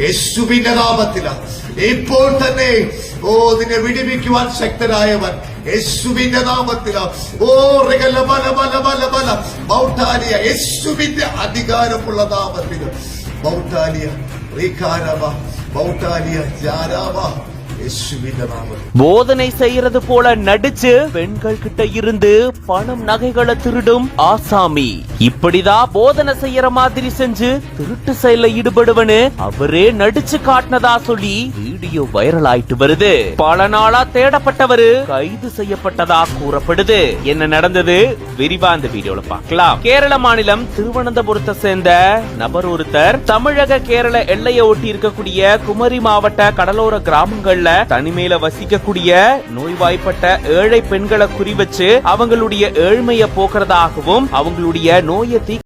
യേശുവിന്റെ നാമത്തില. ഇപ്പോൾ തന്നെ ഓ നിന്നെ വിടിവിക്കുവാൻ ശക്തനായവൻ. യേശുവിന്റെ നാമത്തില. ഓ റികല ബല ബല ബല ബല മൗട്ടാലിയ യേശുവിന്റെ അധികാരമുള്ള നാമത്തിൽ മൗട്ടാലിയ റീകാരവ മൗട്ടാലിയ നാമത്തിൽ போதனை செய்யறது போல நடிச்சு பெண்கள் கிட்ட இருந்து பணம் நகைகளை திருடும் ஆசாமி. இப்படிதான் போதனை செய்யற மாதிரி செஞ்சு திருட்டு செயல்ல ஈடுபடுவனு அவரே நடிச்சு காட்டினதா சொல்லி வீடியோ வைரல் ஆயிட்டு வருது. பல நாளா தேடப்பட்டவரு கைது செய்யப்பட்டதா கூறப்படுது. என்ன நடந்தது? விரிவா அந்த வீடியோல பார்க்கலாம். கேரள மாநிலம் திருவனந்தபுரத்தை சேர்ந்த நபர் ஒருத்தர் தமிழக கேரள எல்லையை ஒட்டி இருக்கக்கூடிய குமரி மாவட்ட கடலோர கிராமங்கள் நாட்கள்ல தனிமையில வசிக்கக்கூடிய நோய்வாய்ப்பட்ட ஏழை பெண்களை குறிவச்சு அவங்களுடைய ஏழ்மையை போக்குறதாகவும் அவங்களுடைய நோயை